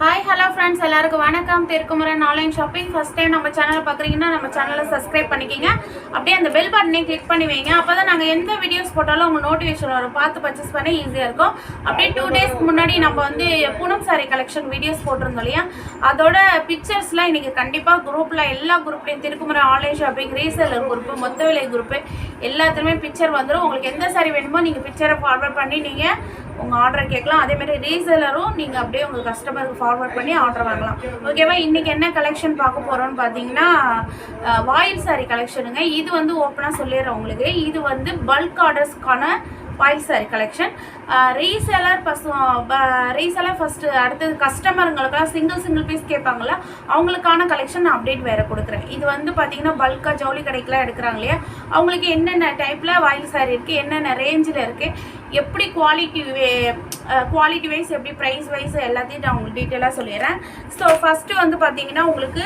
Hi, hello friends எல்லாருக்கும் வணக்கம். Thirukumaran online shopping first time நம்ம சேனலை பார்க்குறீங்கன்னா நம்ம சேனலை சப்ஸ்கிரைப் பண்ணிக்கிங்க. அப்படியே அந்த பெல் பட்டனே கிளிக் பண்ணி வைங்க. அப்போ தான் நாங்கள் எந்த வீடியோஸ் போட்டாலும் உங்கள் நோட்டிஃபிகேஷன் வரும். பார்த்து பர்ச்சேஸ் பண்ண ஈஸியாக இருக்கும். அப்படியே டூ டேஸ்க்கு முன்னாடி நம்ம வந்து பூனம் சாரி கலெக்ஷன் வீடியோஸ் போட்டிருந்தோம் இல்லையா? அதோட பிக்சர்ஸ்லாம் இன்றைக்கி கண்டிப்பாக குரூப்பில் எல்லா குரூப்லேயும் Thirukumaran online shopping reseller group மொத்த விலை குரூப்பு எல்லாத்துலேயுமே பிக்சர் வந்துடும் உங்களுக்கு எந்த சாரி வேணுமோ நீங்கள் பிக்சரை ஃபார்வர்ட் பண்ணி நீங்கள் உங்கள் ஆர்டரை கேட்கலாம். அதேமாதிரி ரீசேலரும் நீங்கள் அப்படியே உங்கள் கஸ்டமருக்கு ஃபார்வர்ட் பண்ணி ஆர்டர் வாங்கலாம். ஓகேவா இன்றைக்கி என்ன கலெக்ஷன் பார்க்க போகிறோம்னு பார்த்தீங்கன்னா வாயில் சாரி கலெக்ஷனுங்க இது வந்து ஓப்பனாக சொல்லிடுறேன் உங்களுக்கு. இது வந்து bulk ஆர்டர்ஸ்க்கான voile sari collection reseller first reseller first அடுத்தது கஸ்டமருங்களுக்கெல்லாம் சிங்கிள் சிங்கிள் பீஸ் கேட்பாங்கள அவங்களுக்கான கலெக்ஷன் நான் அப்டேட் வேறு கொடுக்குறேன். இது வந்து பார்த்திங்கன்னா பல்காக ஜவுளி கடைக்கெலாம் எடுக்கிறாங்க இல்லையா? அவங்களுக்கு என்னென்ன டைப்பில் வாயில் சாரி இருக்குது என்னென்ன ரேஞ்சில் இருக்குது எப்படி குவாலிட்டி குவாலிட்டி வைஸ் எப்படி ப்ரைஸ் வைஸ் எல்லாத்தையும் நான் உங்களுக்கு டீட்டெயிலாக சொல்லிடுறேன். ஸோ ஃபஸ்ட்டு வந்து பார்த்தீங்கன்னா உங்களுக்கு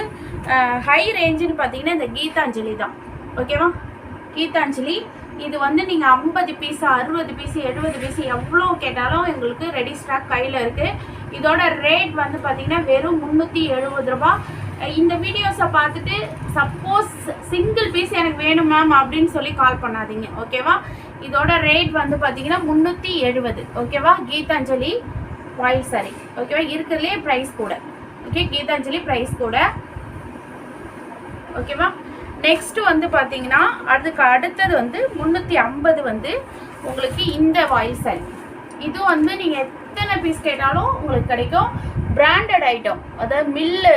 uh, ஹை ரேஞ்சுன்னு பார்த்தீங்கன்னா இந்த கீதாஞ்சலி தான். ஓகேவா கீதாஞ்சலி இது வந்து நீங்கள் ஐம்பது பீஸ் அறுபது பீஸ் எழுபது பீஸ் எவ்வளோ கேட்டாலும் எங்களுக்கு ரெடி ஸ்டாக் கையில் இருக்குது இதோட ரேட் வந்து பார்த்திங்கன்னா வெறும் முந்நூற்றி எழுபது ரூபா. இந்த வீடியோஸை பார்த்துட்டு சப்போஸ் சிங்கிள் பீஸ் எனக்கு வேணும் மேம் அப்படின்னு சொல்லி கால் பண்ணாதீங்க ஓகேவா இதோட ரேட் வந்து பார்த்தீங்கன்னா முந்நூற்றி எழுபது ஓகேவா கீதாஞ்சலி வாயில் சாரி ஓகேவா இருக்கிறதுலே ப்ரைஸ் கூட ஓகே கீதாஞ்சலி ப்ரைஸ் கூட ஓகேவா நெக்ஸ்ட் வந்து பார்த்தீங்கன்னா அதுக்கு அடுத்தது வந்து முந்நூற்றி ஐம்பது வந்து உங்களுக்கு இந்த வாயில் சாரி இது வந்து நீங்கள் எத்தனை பீஸ் கேட்டாலும் உங்களுக்கு கிடைக்கும். பிராண்டட் ஐட்டம் அதாவது மில்லு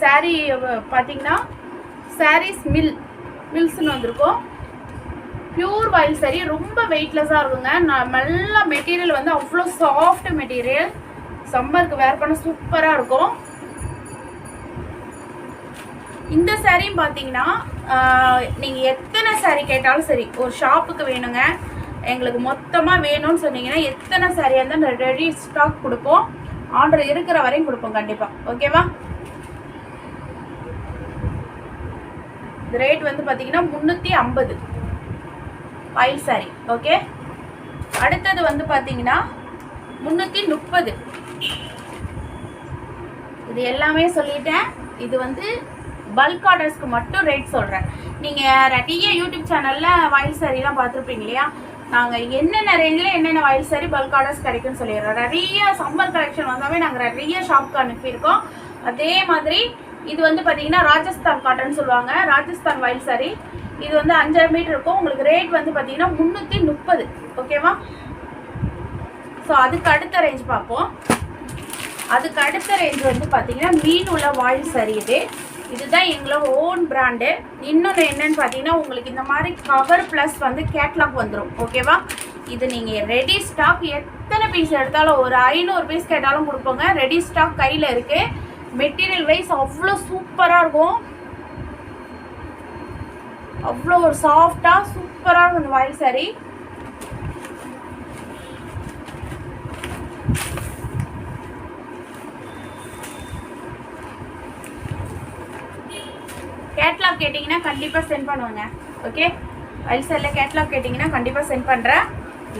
சாரீ பார்த்தீங்கன்னா சாரீஸ் மில் மில்ஸ்னு வந்திருக்கும். பியூர் வாயில் சரி ரொம்ப வெயிட்லெஸ்ஸாக இருக்குங்க. நான் நல்ல மெட்டீரியல் வந்து அவ்வளோ சாஃப்ட் மெட்டீரியல் சம்மருக்கு வேர் பண்ண சூப்பராக இருக்கும். இந்த சாரியும் பார்த்தீங்கன்னா நீங்கள் எத்தனை சாரி கேட்டாலும் சரி ஒரு ஷாப்புக்கு வேணுங்க. எங்களுக்கு மொத்தமாக வேணும்னு சொன்னீங்கன்னா எத்தனை சாரியாக இருந்தால் ரெடி ஸ்டாக் கொடுப்போம். ஆர்டர் இருக்கிற வரையும் கொடுப்போம் கண்டிப்பாக ஓகேவா இந்த ரேட் வந்து பார்த்தீங்கன்னா முந்நூற்றி ஐம்பது. பயில் சாரி ஓகே அடுத்தது வந்து பார்த்தீங்கன்னா முந்நூற்றி முப்பது. இது எல்லாமே சொல்லிட்டேன். இது வந்து பல்க் ஆர்டர்ஸ்க்கு மட்டும் ரேட் சொல்கிறேன் நீங்கள் நிறைய யூடியூப் சேனலில் வயல் சாரிலாம் பார்த்துருப்பீங்க இல்லையா? நாங்கள் என்னென்ன ரேஞ்சில் என்னென்ன வயல் சாரி பல்க் ஆர்டர்ஸ் கிடைக்கும்னு சொல்லிடுறோம். நிறைய சம்மர் கலெக்ஷன் வந்தாவே நாங்கள் நிறைய ஷாப்க்கு அனுப்பியிருக்கோம். அதே மாதிரி இது வந்து பார்த்தீங்கன்னா ராஜஸ்தான் காட்டன் சொல்லுவாங்க. ராஜஸ்தான் வயல் சாரி இது வந்து அஞ்சரை மீட்டர் இருக்கும். உங்களுக்கு ரேட் வந்து பார்த்தீங்கன்னா முந்நூற்றி முப்பது. ஓகேவா ஸோ அதுக்கு அடுத்த ரேஞ்ச் பார்ப்போம். அதுக்கு அடுத்த ரேஞ்ச் வந்து பார்த்தீங்கன்னா மீன் உள்ள வாயில் சரி இது. இதுதான் எங்களோட ஓன் பிராண்டு இன்னொன்று என்னன்னு பார்த்தீங்கன்னா உங்களுக்கு இந்த மாதிரி கவர் ப்ளஸ் வந்து கேட்லாக் வந்துடும் ஓகேவா இது நீங்கள் ரெடி ஸ்டாக் எத்தனை பீஸ் எடுத்தாலும் ஒரு ஐநூறு பீஸ் கேட்டாலும் கொடுப்போங்க. ரெடி ஸ்டாக் கையில் இருக்குது மெட்டீரியல் வைஸ் அவ்வளோ சூப்பராக இருக்கும். அவ்வளோ ஒரு சாஃப்டாக சூப்பராக இருக்கும் இந்த வயல் சாரி கேட்லாக் கேட்டிங்கன்னா கண்டிப்பாக சென்ட் பண்ணுவேங்க. ஓகே வயல் சாரியில் கேட்லாக் கேட்டிங்கன்னா கண்டிப்பாக சென்ட் பண்ணுறேன்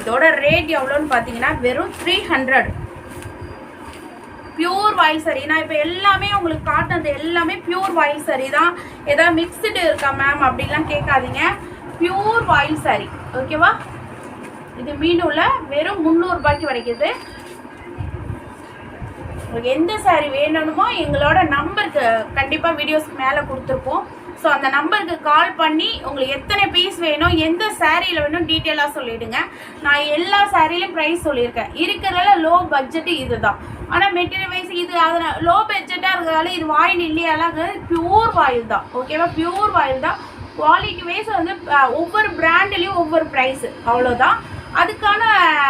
இதோட ரேட் எவ்வளோன்னு பார்த்தீங்கன்னா வெறும் த்ரீ ஹண்ட்ரட் பியூர் வாயில் சரி நான் இப்போ எல்லாமே உங்களுக்கு காட்டினது எல்லாமே பியூர் வாயில் சரி தான். ஏதாவது மிக்சடு இருக்கா மேம் அப்படிலாம் கேட்காதீங்க. பியூர் வாயில் சரி ஓகேவா இது மீனூல வெறும் முந்நூறுபாய்க்கு வரைக்குது. உங்களுக்கு எந்த சாரி வேணுமோ எங்களோட நம்பருக்கு கண்டிப்பாக வீடியோஸ்க்கு மேலே கொடுத்துருப்போம். ஸோ அந்த நம்பருக்கு கால் பண்ணி உங்களுக்கு எத்தனை பீஸ் வேணும் எந்த சாரியில் வேணும் டீட்டெயிலாக சொல்லிவிடுங்க நான் எல்லா சாரிலையும் ப்ரைஸ் சொல்லியிருக்கேன். இருக்கிறதுல லோ பட்ஜெட்டு இது தான் ஆனால் மெட்டீரியல் வைஸ் இது அதனால் லோ பட்ஜெட்டாக இருக்கிறதால இது வாயில் இல்லையாலாம் பியூர் வாயில் தான். ஓகேவா பியூர் வாயில் தான். குவாலிட்டி வைஸ் வந்து ஒவ்வொரு பிராண்ட்லேயும் ஒவ்வொரு ப்ரைஸு அவ்வளோதான் அதுக்கான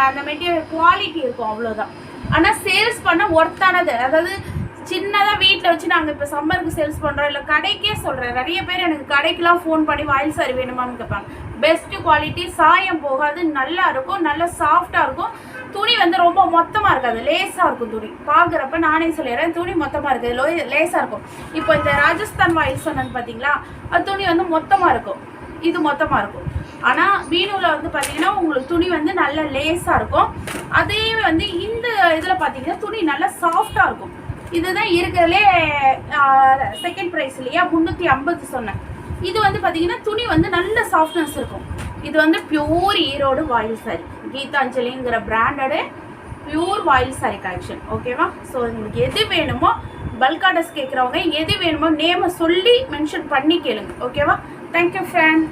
அந்த மெட்டீரியல் குவாலிட்டி இருக்கும். அவ்வளோதான் ஆனால் சேல்ஸ் பண்ண ஒர்த்தானது அதாவது சின்னதாக வீட்டில் வச்சு நாங்கள் இப்போ சம்மருக்கு சேல்ஸ் பண்ணுறோம் இல்லை கடைக்கே சொல்கிறேன் நிறைய பேர் எனக்கு கடைக்கெலாம் ஃபோன் பண்ணி வாயில் சாரி வேணுமான்னு கேட்பாங்க. பெஸ்ட்டு குவாலிட்டி சாயம் போகாது நல்லா இருக்கும் நல்லா சாஃப்டாக இருக்கும். துணி வந்து ரொம்ப மொத்தமாக இருக்காது. லேஸாக இருக்கும் துணி. பார்க்குறப்ப நானே சொல்லிடுறேன் துணி மொத்தமாக இருக்குது. லோ லேஸாக இருக்கும். இப்போ இந்த ராஜஸ்தான் வாயில் சொன்னது பார்த்தீங்களா அது துணி வந்து மொத்தமாக இருக்கும். இது மொத்தமாக இருக்கும். ஆனால் மீனூவில் வந்து பார்த்தீங்கன்னா உங்களுக்கு துணி வந்து நல்ல லேஸாக இருக்கும். அதே வந்து இந்த இதில் பார்த்தீங்கன்னா துணி நல்லா சாஃப்டாக இருக்கும். இதுதான் இருக்கிறதுலே செகண்ட் ப்ரைஸ் இல்லையா? முந்நூற்றி ஐம்பது சொன்னேன். இது வந்து பார்த்தீங்கன்னா துணி வந்து நல்ல சாஃப்ட்னஸ் இருக்கும். இது வந்து pure Erode voile sari கீதாஞ்சலிங்கிற branded pure voile sari collection ஓகேவா ஸோ உங்களுக்கு எது வேணுமோ பல்க் ஆர்டர்ஸ் கேட்குறவங்க எது வேணுமோ நேமை சொல்லி மென்ஷன் பண்ணி கேளுங்க. ஓகேவா தேங்க்யூ ஃப்ரெண்ட்